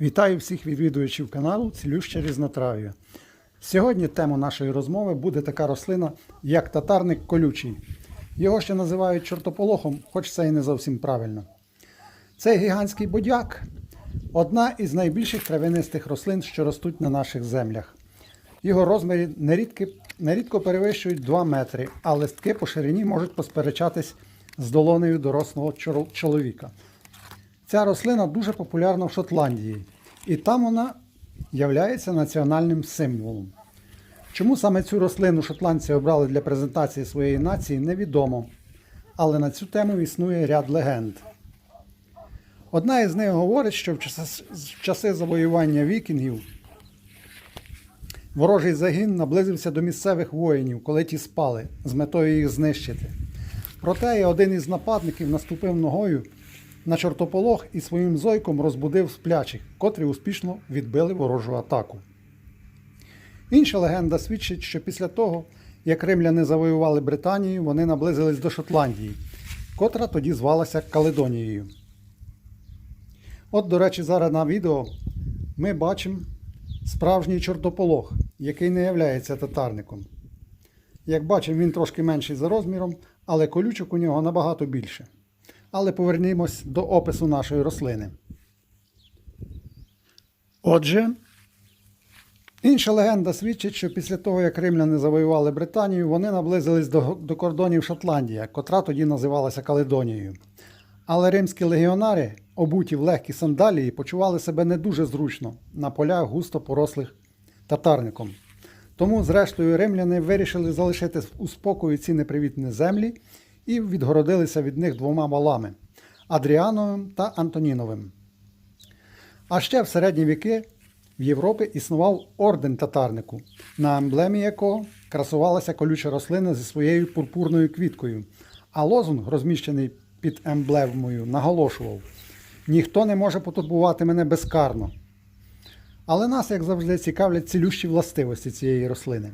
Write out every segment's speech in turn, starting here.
Вітаю всіх відвідувачів каналу Цілюща різнотрав'я. Сьогодні тема нашої розмови буде така рослина, як татарник колючий. Його ще називають чортополохом, хоч це і не зовсім правильно. Цей гігантський будяк одна із найбільших травянистих рослин, що ростуть на наших землях. Його розміри нерідки, нерідко перевищують 2 метри, а листки по ширині можуть посперечатись з долонею дорослого чоловіка. Ця рослина дуже популярна в Шотландії, і там вона являється національним символом. Чому саме цю рослину шотландці обрали для презентації своєї нації, невідомо. Але на цю тему існує ряд легенд. Одна із них говорить, що в часи, в часи завоювання вікінгів ворожий загін наблизився до місцевих воїнів, коли ті спали, з метою їх знищити. Проте один із нападників наступив ногою на чортополох і своїм зойком розбудив сплячих, котрі успішно відбили ворожу атаку. Інша легенда свідчить, що після того, як римляни завоювали Британію, вони наблизились до Шотландії, котра тоді звалася Каледонією. От, до речі, зараз на відео ми бачимо справжній чортополох, який не являється татарником. Як бачимо, він трошки менший за розміром, але колючок у нього набагато більше. Але повернімось до опису нашої рослини. Отже, інша легенда свідчить, що після того, як римляни завоювали Британію, вони наблизились до, до кордонів Шотландії, котра тоді називалася Каледонією. Але римські легіонари, обуті в легкі сандалії, почували себе не дуже зручно на полях густо порослих татарником. Тому, зрештою, римляни вирішили залишити у спокою ці непривітні землі і відгородилися від них двома валами Адріановим та Антоніновим. А ще в середні віки в Європі існував орден татарнику, на емблемі якого красувалася колюча рослина зі своєю пурпурною квіткою, а лозунг, розміщений під емблемою, наголошував: Ніхто не може потурбувати мене безкарно. Але нас, як завжди, цікавлять цілющі властивості цієї рослини.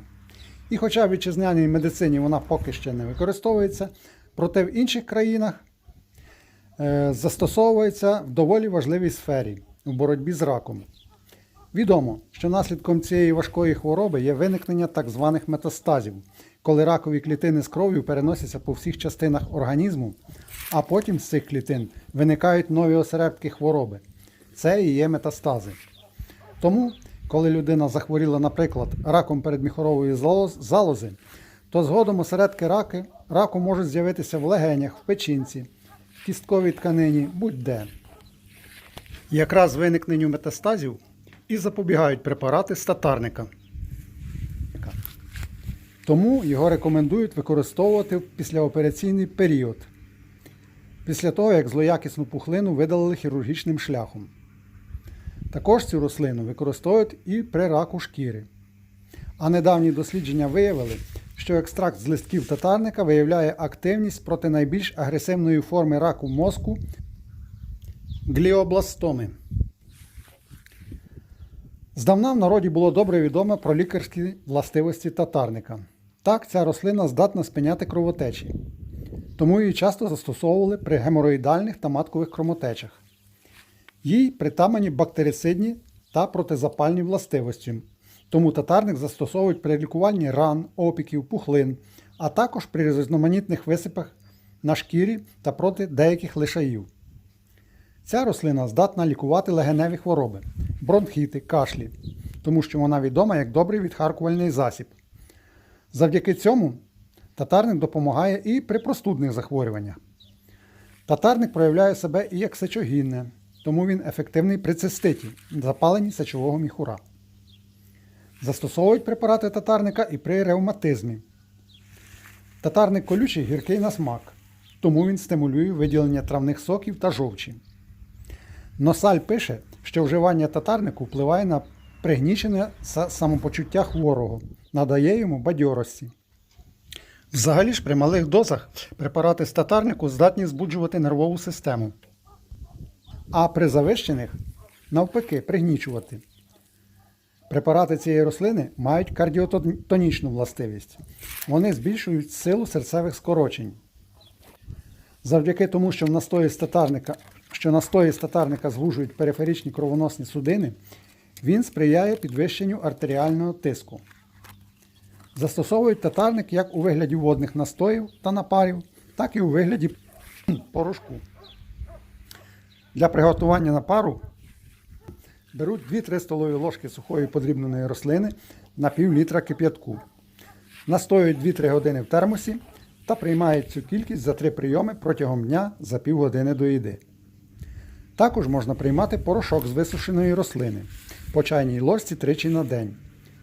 І хоча в вітчизняній медицині вона поки ще не використовується, проте в інших країнах е, застосовується в доволі важливій сфері у боротьбі з раком. Відомо, що наслідком цієї важкої хвороби є виникнення так званих метастазів, коли ракові клітини з кров'ю переносяться по всіх частинах організму, а потім з цих клітин виникають нові осередки хвороби. Це і є метастази. Тому, коли людина захворіла, наприклад, раком передміхорової залози, то згодом осередки раки, раку можуть з'явитися в легенях, в печінці, в кістковій тканині, будь-де. Якраз виникненню метастазів і запобігають препарати статарника. Тому його рекомендують використовувати в післяопераційний період, після того, як злоякісну пухлину видалили хірургічним шляхом. Також цю рослину використовують і при раку шкіри. А недавні дослідження виявили, що екстракт з листків татарника виявляє активність проти найбільш агресивної форми раку мозку гліобластоми. Здавна в народі було добре відомо про лікарські властивості татарника. Так, ця рослина здатна спиняти кровотечі, тому її часто застосовували при геморроїдальних та маткових кровотечах. Їй притаманні бактерицидні та протизапальні властивості, тому татарник застосовують при лікуванні ран, опіків, пухлин, а також при різноманітних висипах на шкірі та проти деяких лишаїв. Ця рослина здатна лікувати легеневі хвороби, бронхіти, кашлі, тому що вона відома як добрий відхаркувальний засіб. Завдяки цьому татарник допомагає і при простудних захворюваннях. Татарник проявляє себе і як сечогінне, тому він ефективний при циститі, запаленні сечового міхура. Застосовують препарати татарника і при ревматизмі. Татарник колючий гіркий на смак, тому він стимулює виділення травних соків та жовчі. Носаль пише, що вживання татарнику впливає на пригнічене самопочуття хворого, надає йому бадьорості. Взагалі ж при малих дозах препарати з татарнику здатні збуджувати нервову систему, а при завищених навпаки пригнічувати. Препарати цієї рослини мають кардіотонічну властивість. Вони збільшують силу серцевих скорочень. Завдяки тому, що в настої з татарника що настої з татарника звужують периферичні кровоносні судини, він сприяє підвищенню артеріального тиску. Застосовують татарник як у вигляді водних настоїв та напарів, так і у вигляді порошку. Для приготування напару беруть 2-3 столові ложки сухої подрібненої рослини на пів літра кип'ятку. Настоюють 2-3 години в термосі та приймають цю кількість за 3 прийоми протягом дня за півгодини до їди. Також можна приймати порошок з висушеної рослини по чайній ложці тричі на день,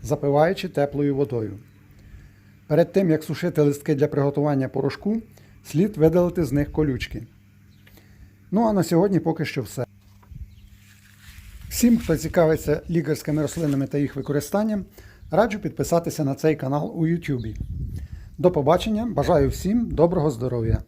запиваючи теплою водою. Перед тим, як сушити листки для приготування порошку, слід видалити з них колючки. Ну а на сьогодні поки що все. Всім, хто цікавиться лікарськими рослинами та їх використанням, раджу підписатися на цей канал у YouTube. До побачення, бажаю всім доброго здоров'я!